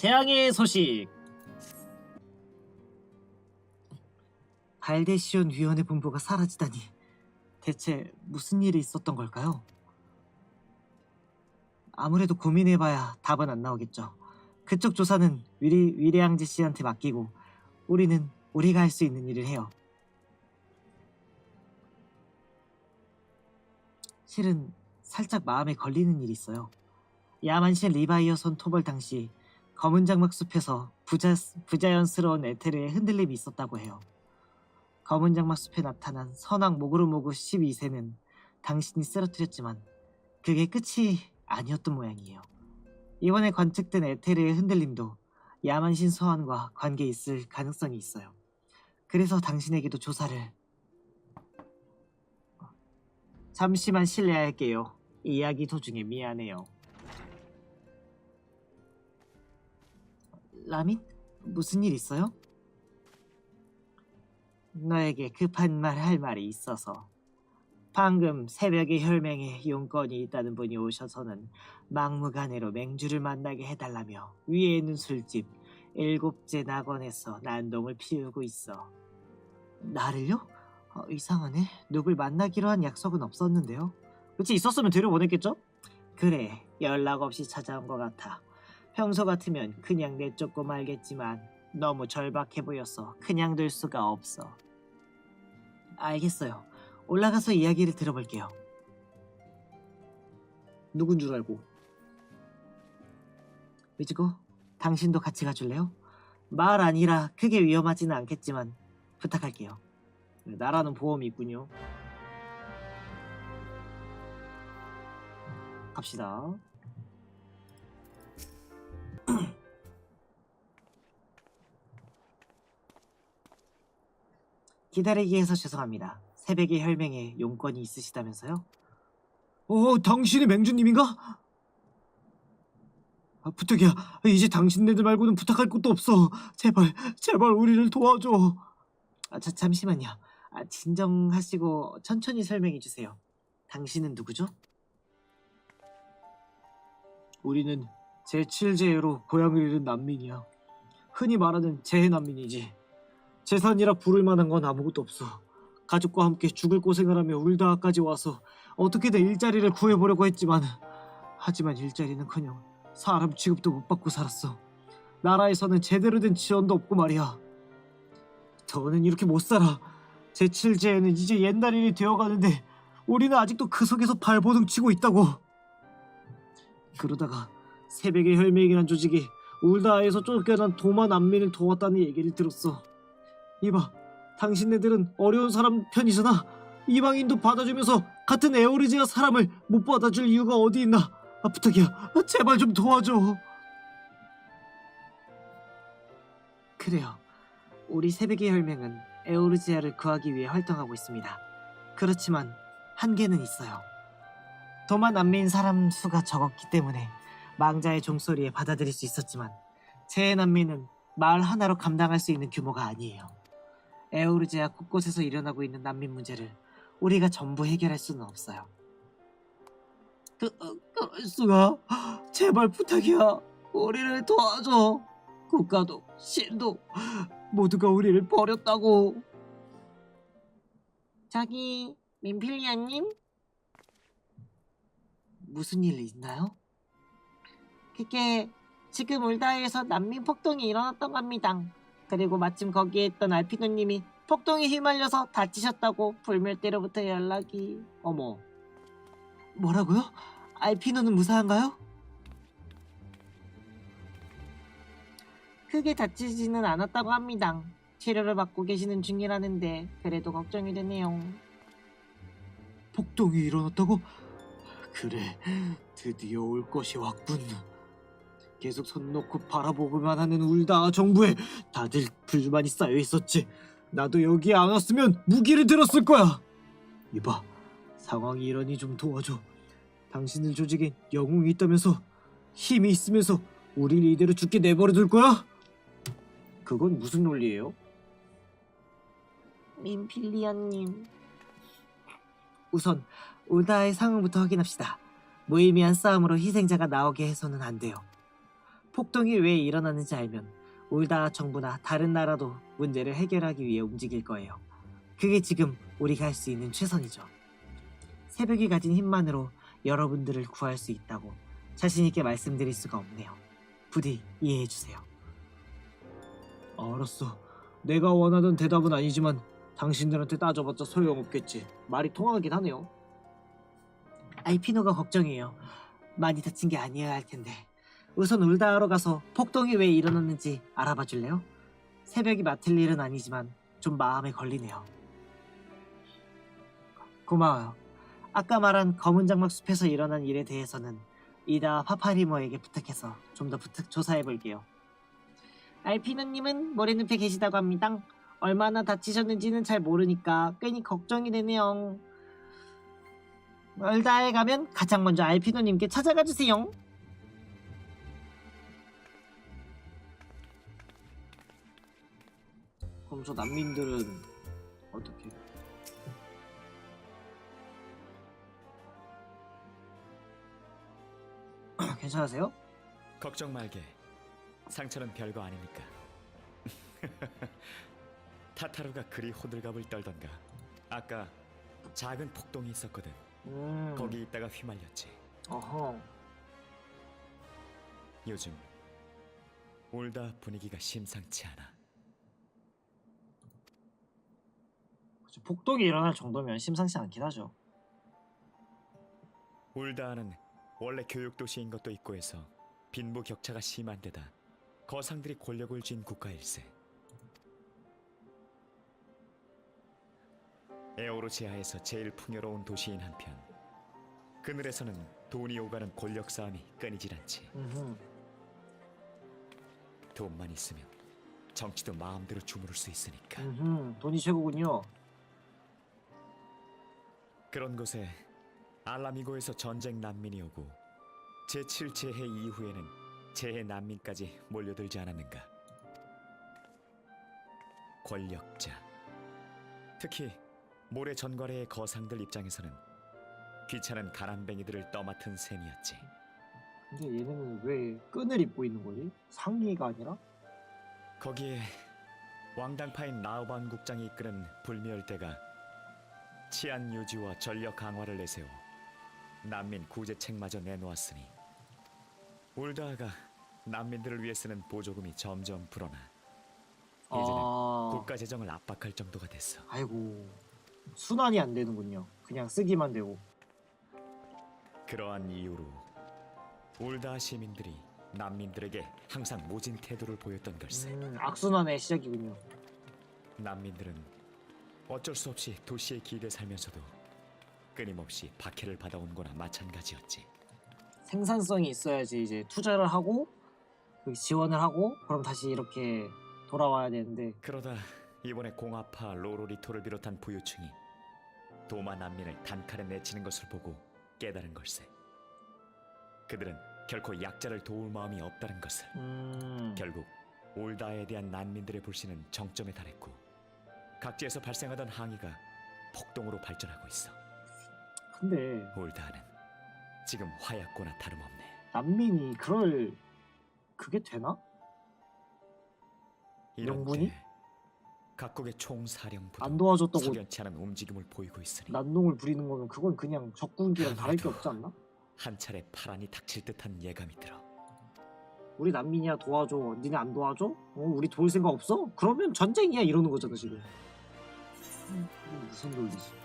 재앙의 소식. 발데시온 위원회 본부가 사라지다니 대체 무슨 일이 있었던 걸까요? 아무래도 고민해봐야 답은 안 나오겠죠. 그쪽 조사는 위리, 위례양지 씨한테 맡기고 우리는 우리가 할 수 있는 일을 해요. 실은 살짝 마음에 걸리는 일이 있어요. 야만신 리바이어선 토벌 당시 검은 장막 숲에서 부자, 부자연스러운 에테르의 흔들림이 있었다고 해요. 검은 장막 숲에 나타난 선왕 모그르모그 12세는 당신이 쓰러뜨렸지만 그게 끝이 아니었던 모양이에요. 이번에 관측된 에테르의 흔들림도 야만신 소환과 관계 있을 가능성이 있어요. 그래서 당신에게도 조사를 잠시만 실례할게요. 이야기 도중에 미안해요. 라민? 무슨 일 있어요? 너에게 급한 말 할 말이 있어서 방금 새벽에 혈맹에 용건이 있다는 분이 오셔서는 막무가내로 맹주를 만나게 해달라며 위에 있는 술집 일곱째 낙원에서 난동을 피우고 있어 나를요? 어, 이상하네 누굴 만나기로 한 약속은 없었는데요 그치 있었으면 데려보냈겠죠? 그래 연락 없이 찾아온 것 같아 평소 같으면 그냥 내쫓고 말겠지만 너무 절박해 보여서 그냥 둘 수가 없어. 알겠어요. 올라가서 이야기를 들어볼게요. 누군 줄 알고? 미즈코, 당신도 같이 가줄래요? 말 아니라 크게 위험하지는 않겠지만 부탁할게요. 나라는 보험이 있군요. 갑시다. 기다리게 해서 죄송합니다. 새벽에 혈맹에 용건이 있으시다면서요? 어, 당신이 맹주님인가? 아, 부탁이야. 이제 당신네들 말고는 부탁할 것도 없어. 제발, 제발 우리를 도와줘. 아, 자, 잠시만요. 아, 진정하시고 천천히 설명해 주세요. 당신은 누구죠? 우리는 제7제로 고향을 잃은 난민이야. 흔히 말하는 재해 난민이지. 재산이라 부를 만한 건 아무것도 없어. 가족과 함께 죽을 고생을 하며 울다가까지 와서 어떻게든 일자리를 구해보려고 했지만 하지만 일자리는커녕 사람 취급도 못 받고 살았어. 나라에서는 제대로 된 지원도 없고 말이야. 더는 이렇게 못 살아. 제7제에는 이제 옛날 일이 되어가는데 우리는 아직도 그 속에서 발버둥 치고 있다고. 그러다가 새벽에 혈맹이란 조직이 울다하에서 쫓겨난 도마 난민을 도왔다는 얘기를 들었어. 이봐, 당신네들은 어려운 사람 편이잖아. 이방인도 받아주면서 같은 에오르지아 사람을 못 받아줄 이유가 어디 있나? 아, 부탁이야, 제발 좀 도와줘. 그래요. 우리 새벽의 혈맹은 에오르지아를 구하기 위해 활동하고 있습니다. 그렇지만 한계는 있어요. 도마 난민 사람 수가 적었기 때문에 망자의 종소리에 받아들일 수 있었지만 재해 난민은 마을 하나로 감당할 수 있는 규모가 아니에요. 에오르지아 곳곳에서 일어나고 있는 난민 문제를 우리가 전부 해결할 수는 없어요. 그, 어, 그럴 수가? 제발 부탁이야. 우리를 도와줘. 국가도 신도 모두가 우리를 버렸다고. 저기 민필리아님 무슨 일 있나요? 그게 지금 울다에서 난민 폭동이 일어났던 겁니다. 그리고 마침 거기에 있던 알피노님이 폭동에 휘말려서 다치셨다고 불멸대로부터 연락이 어머 뭐라고요? 알피노는 무사한가요? 크게 다치지는 않았다고 합니다. 치료를 받고 계시는 중이라는데 그래도 걱정이 되네요. 폭동이 일어났다고? 그래 드디어 올 것이 왔군. 계속 손 놓고 바라보고만 하는 울다 정부에 다들 불만이 쌓여 있었지. 나도 여기에 안 왔으면 무기를 들었을 거야. 이봐, 상황이 이러니 좀 도와줘. 당신들 조직엔 영웅이 있다면서 힘이 있으면서 우리를 이대로 죽게 내버려 둘 거야? 그건 무슨 논리예요? 민필리언님. 우선 울다의 상황부터 확인합시다. 무의미한 싸움으로 희생자가 나오게 해서는 안 돼요. 폭동이 왜 일어나는지 알면 울다 정부나 다른 나라도 문제를 해결하기 위해 움직일 거예요. 그게 지금 우리가 할 수 있는 최선이죠. 새벽이 가진 힘만으로 여러분들을 구할 수 있다고 자신있게 말씀드릴 수가 없네요. 부디 이해해주세요. 알았어. 내가 원하던 대답은 아니지만 당신들한테 따져봤자 소용없겠지. 말이 통하긴 하네요. 알피노가 걱정이에요. 많이 다친 게 아니어야 할 텐데. 우선 울다하러 가서 폭동이 왜 일어났는지 알아봐 줄래요? 새벽이 맡을 일은 아니지만 좀 마음에 걸리네요. 고마워요. 아까 말한 검은 장막 숲에서 일어난 일에 대해서는 이다 파파리모에게 부탁해서 좀더 부탁 조사해 볼게요. 알피노님은 모래 늪에 계시다고 합니다. 얼마나 다치셨는지는 잘 모르니까 괜히 걱정이 되네요. 얼다에 가면 가장 먼저 알피노님께 찾아가 주세요. 그럼 저 난민들은 어떻게? 괜찮으세요? 걱정 말게. 상처는 별거 아니니까. 타타루가 그리 호들갑을 떨던가. 아까 작은 폭동이 있었거든. 음. 거기 있다가 휘말렸지. 어허. 요즘 올다 분위기가 심상치 않아. 폭동이 일어날 정도면 심상치 않긴 하죠. 올다는 원래 교육 도시인 것도 있고 해서 빈부 격차가 심한 데다 거상들이 권력을 쥔 국가일세. 에오르지아에서 제일 풍요로운 도시인 한편 그늘에서는 돈이 오가는 권력 싸움이 끊이질 않지. 음흠. 돈만 있으면 정치도 마음대로 주무를 수 있으니까. 음흠. 돈이 최고군요. 그런 곳에 알라미고에서 전쟁 난민이 오고 제7 재해 이후에는 재해 난민까지 몰려들지 않았는가. 권력자, 특히 모래 전과래의 거상들 입장에서는 귀찮은 가난뱅이들을 떠맡은 셈이었지. 근데 얘네는 왜 끈을 입고 있는 거지? 상의가 아니라? 거기에 왕당파인 라오반 국장이 이끄는 불멸대가 치안 유지와 전력 강화를 내세워 난민 구제책마저 내놓았으니 울다가 난민들을 위해 쓰는 보조금이 점점 불어나 이제는 아... 국가 재정을 압박할 정도가 됐어. 아이고 순환이 안 되는군요. 그냥 쓰기만 되고. 그러한 이유로 울다 시민들이 난민들에게 항상 모진 태도를 보였던 걸세. 음, 악순환의 시작이군요. 난민들은 어쩔 수 없이 도시의 길에 살면서도 끊임없이 박해를 받아온 거나 마찬가지였지. 생산성이 있어야지 이제 투자를 하고 그 지원을 하고 그럼 다시 이렇게 돌아와야 되는데 그러다 이번에 공화파 로로리토를 비롯한 부유층이 도마 난민을 단칼에 내치는 것을 보고 깨달은 걸세. 그들은 결코 약자를 도울 마음이 없다는 것을. 음... 결국 올다에 대한 난민들의 불신은 정점에 달했고 각지에서 발생하던 항의가 폭동으로 발전하고 있어. 근데 올다는 지금 화약고나 다름없네. 난민이 그럴 그게 되나? 이런 명분이? 때 각국의 총사령부도 안 도와줬다고 석연치 않은 움직임을 보이고 있으니 난동을 부리는 거면 그건 그냥 적군기랑 다를 게 없지 않나? 한 차례 파란이 닥칠 듯한 예감이 들어. 우리 난민이야 도와줘 니네 안 도와줘? 어, 우리 도울 생각 없어? 그러면 전쟁이야 이러는 거잖아 지금 무슨 논리지